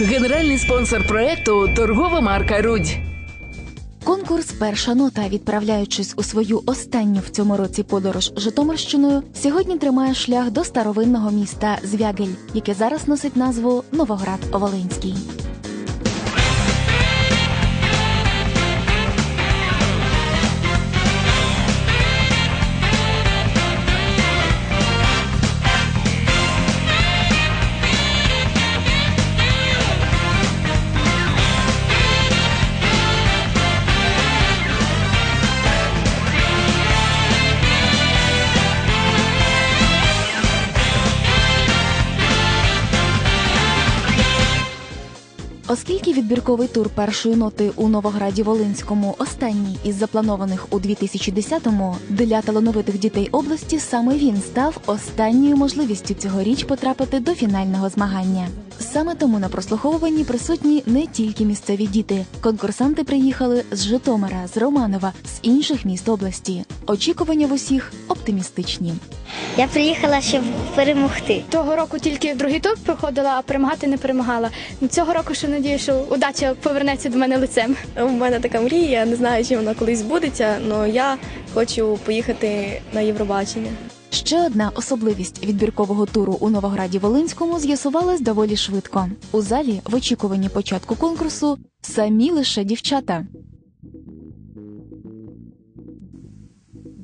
Генеральний спонсор проекту торгова марка Рудь. Конкурс Перша нота, відправляючись у свою останню в цьому році подорож Житомирщиною, сьогодні тримає шлях до старовинного міста Звягель, яке зараз носить назву Новоград Волинський. Відбірковий тур першої ноти у Новограді Волинському останній із запланованих у 2010-му, для талановитих дітей області саме він став останньою можливістю цьогоріч потрапити до фінального змагання. Саме тому на прослуховуванні присутні не тільки місцеві діти. Конкурсанти приїхали з Житомира, з Романова, з інших міст області. Очікування в усіх оптимістичні. Я приїхала, щоб перемогти. Того року тільки другий тур проходила, а перемагати не перемагала. Цього року ще надію, що удача повернеться до мене лицем. У мене така мрія, я не знаю, чи вона колись збудеться, але я хочу поїхати на Євробачення. Ще одна особливість відбіркового туру у Новограді Волинському з'ясувалась доволі швидко. У залі в очікуванні початку конкурсу самі лише дівчата.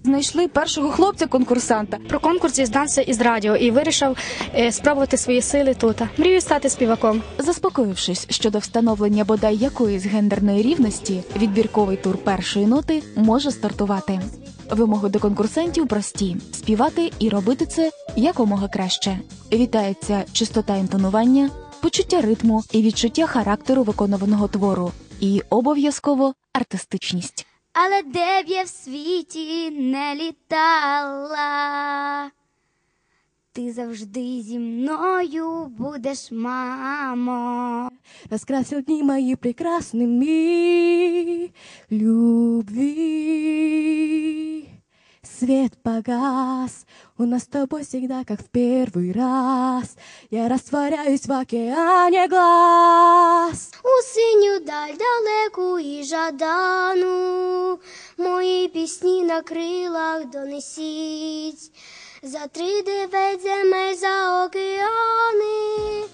Знайшли першого хлопця конкурсанта. Про конкурс дізнався із радіо і вирішив е, спробувати свої сили тут. Мрію стати співаком. Заспокоївшись щодо встановлення бодай якоїсь гендерної рівності, відбірковий тур першої ноти може стартувати. Вимоги до конкурсантів прості: співати і робити це якомога краще. Вітається чистота інтонування, почуття ритму і відчуття характеру виконуваного твору, і обов'язково артистичність. Але де б я в світі не літала, ти завжди зі мною будеш, мамо. Раскрасил дни мои прекрасными любви. Свет погас, у нас с тобой всегда как в первый раз. Я растворяюсь в океане глаз. У синю даль далеку і жадану, мої пісні на крилах донесіть. За три дев'ять земель за океани.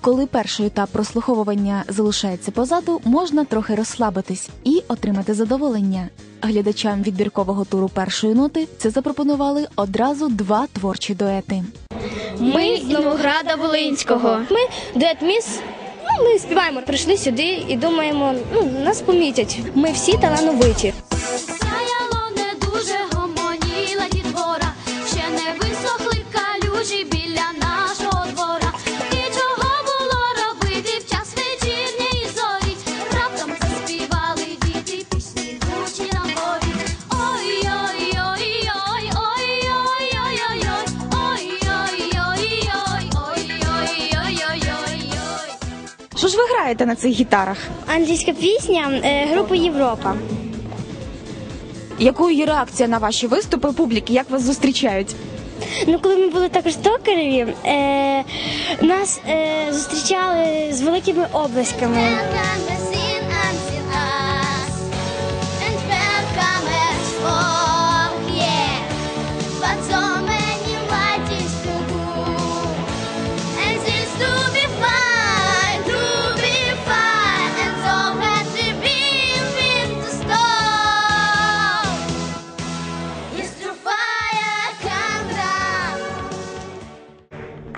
Коли перший етап прослуховування залишається позаду, можна трохи розслабитись і отримати задоволення. Глядачам відбіркового туру першої ноти це запропонували одразу два творчі дуети. Ми з Новограда Волинського. Ми дует міс. Ну, ми співаємо. Прийшли сюди і думаємо, ну нас помітять. Ми всі талановиті. Що ж ви граєте на цих гітарах? Англійська пісня е, групи Європа. Якою є реакція на ваші виступи публіки? Як вас зустрічають? Ну, коли ми були також в Токареві, е, нас е, зустрічали з великими обласками.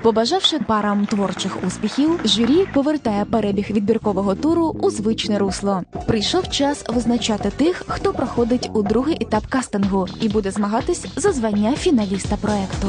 Побажавши парам творчих успіхів, журі повертає перебіг відбіркового туру у звичне русло. Прийшов час визначати тих, хто проходить у другий етап кастингу і буде змагатись за звання фіналіста проекту.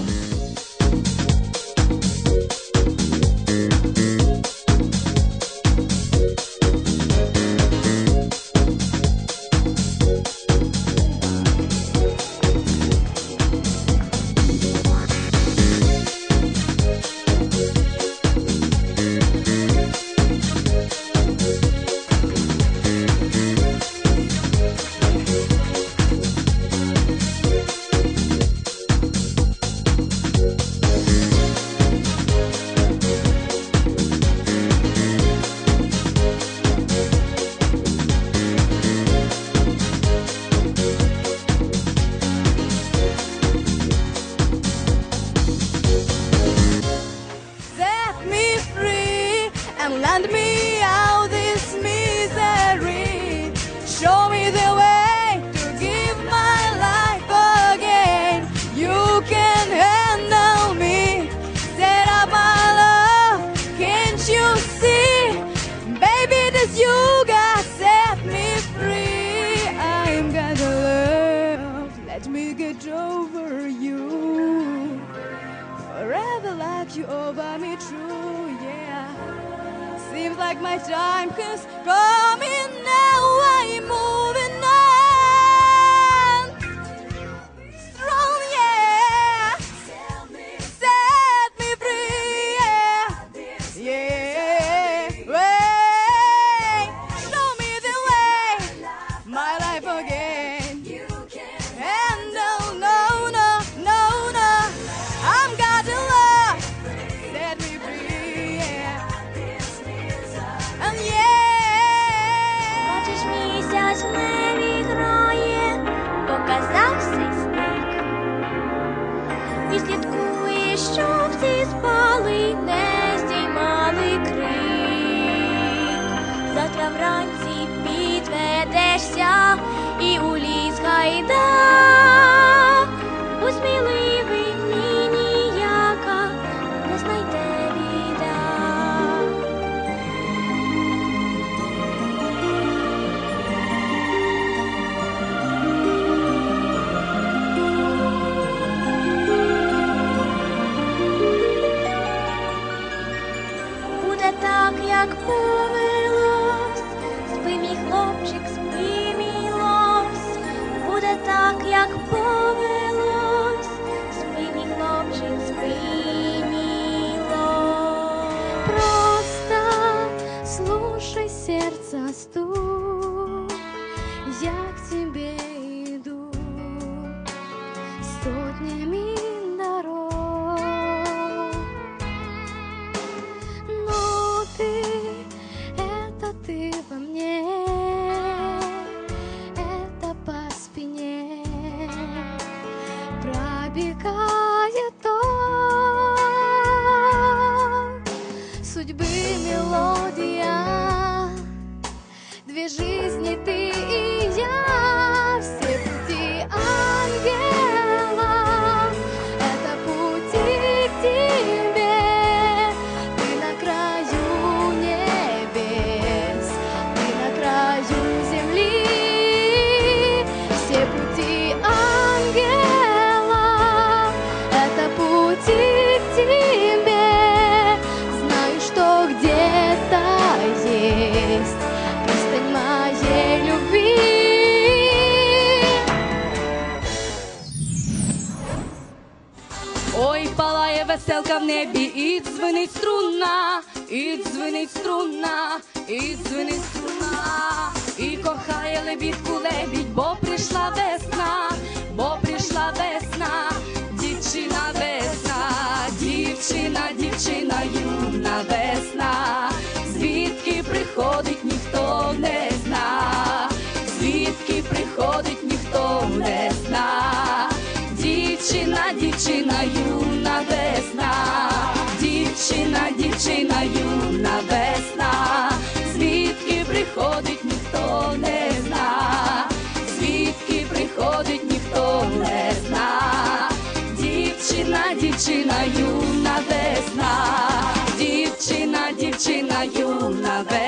you over me true, yeah. Seems like my time has come. Коли не здіймали крик, завтра вранці підведешся і у ліс гайда, усміли. веселка в небі, і дзвенить струна, і дзвенить струна, і дзвенить струна, і кохає лебідку лебідь, бо прийшла весна, бо прийшла весна. hay una vez.